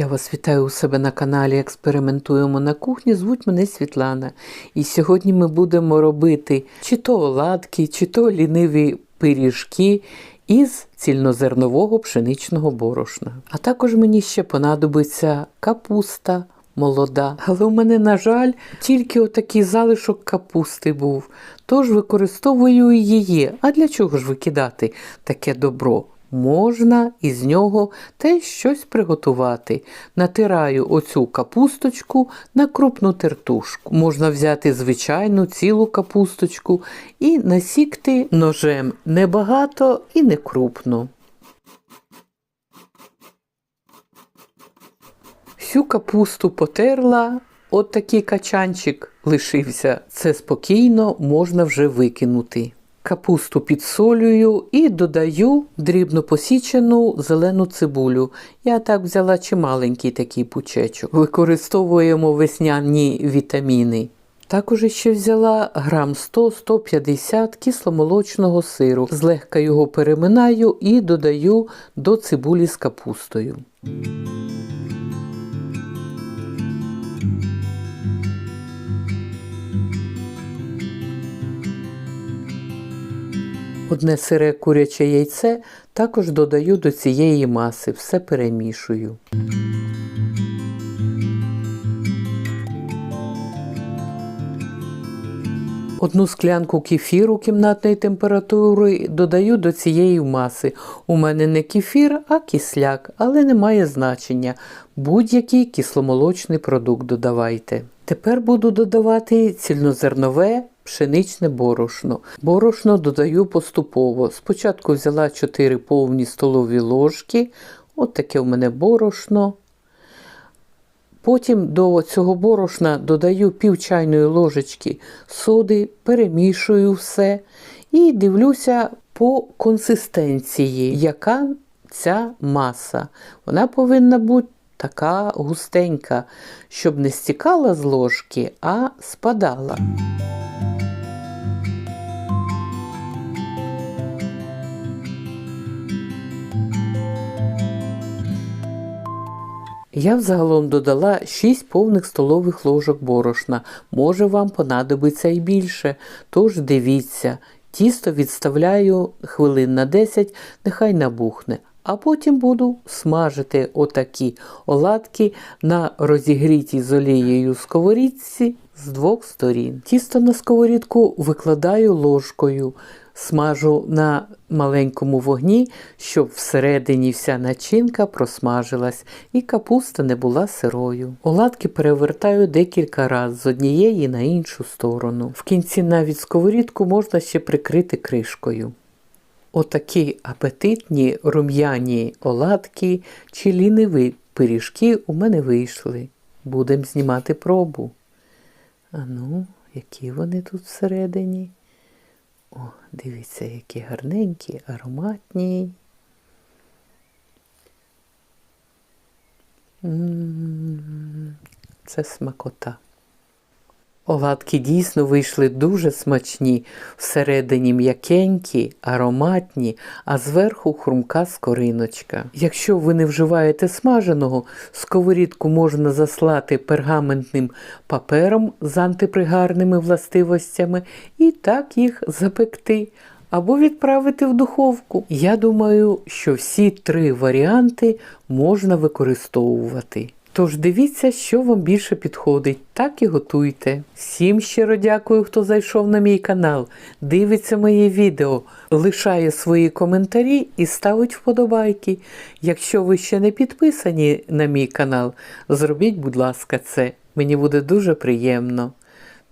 Я вас вітаю у себе на каналі Експериментуємо на кухні. Звуть мене Світлана. І сьогодні ми будемо робити чи то оладки, чи то ліниві пиріжки із цільнозернового пшеничного борошна. А також мені ще понадобиться капуста молода. Але у мене, на жаль, тільки отакий залишок капусти був. Тож використовую її. А для чого ж викидати таке добро? Можна із нього теж щось приготувати. Натираю оцю капусточку на крупну тертушку. Можна взяти звичайну цілу капусточку і насікти ножем небагато і не крупно. Всю капусту потерла, от такий качанчик лишився. Це спокійно можна вже викинути. Капусту підсолюю і додаю дрібно посічену зелену цибулю. Я так взяла чималенький такий пучечок. Використовуємо весняні вітаміни. Також ще взяла грам 100-150 кисломолочного сиру. Злегка його переминаю і додаю до цибулі з капустою. Одне сире куряче яйце також додаю до цієї маси, все перемішую. Одну склянку кефіру кімнатної температури додаю до цієї маси. У мене не кефір, а кисляк, але не має значення. Будь-який кисломолочний продукт додавайте. Тепер буду додавати цільнозернове пшеничне борошно. Борошно додаю поступово. Спочатку взяла 4 повні столові ложки, от таке у мене борошно. Потім до цього борошна додаю пів чайної ложечки соди, перемішую все і дивлюся по консистенції, яка ця маса. Вона повинна бути така густенька, щоб не стікала з ложки, а спадала. Я взагалом додала 6 повних столових ложок борошна. Може вам понадобиться і більше. Тож дивіться, тісто відставляю хвилин на 10, нехай набухне. А потім буду смажити отакі оладки на розігрітій з олією сковорідці з двох сторін. Тісто на сковорідку викладаю ложкою, смажу на маленькому вогні, щоб всередині вся начинка просмажилась і капуста не була сирою. Оладки перевертаю декілька разів з однієї на іншу сторону. В кінці навіть сковорідку можна ще прикрити кришкою. Отакі апетитні рум'яні оладки чи ліниві пиріжки у мене вийшли. Будемо знімати пробу. А ну, які вони тут всередині? О, дивіться, які гарненькі, ароматні. Це смакота. Оладки дійсно вийшли дуже смачні, всередині м'якенькі, ароматні, а зверху хрумка скориночка. Якщо ви не вживаєте смаженого, сковорідку можна заслати пергаментним папером з антипригарними властивостями і так їх запекти. Або відправити в духовку. Я думаю, що всі три варіанти можна використовувати. Тож дивіться, що вам більше підходить, так і готуйте. Всім щиро дякую, хто зайшов на мій канал, дивиться моє відео, лишає свої коментарі і ставить вподобайки. Якщо ви ще не підписані на мій канал, зробіть, будь ласка, це. Мені буде дуже приємно.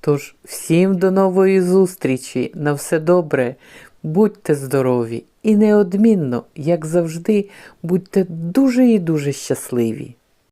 Тож, всім до нової зустрічі, на все добре, будьте здорові і неодмінно, як завжди, будьте дуже і дуже щасливі.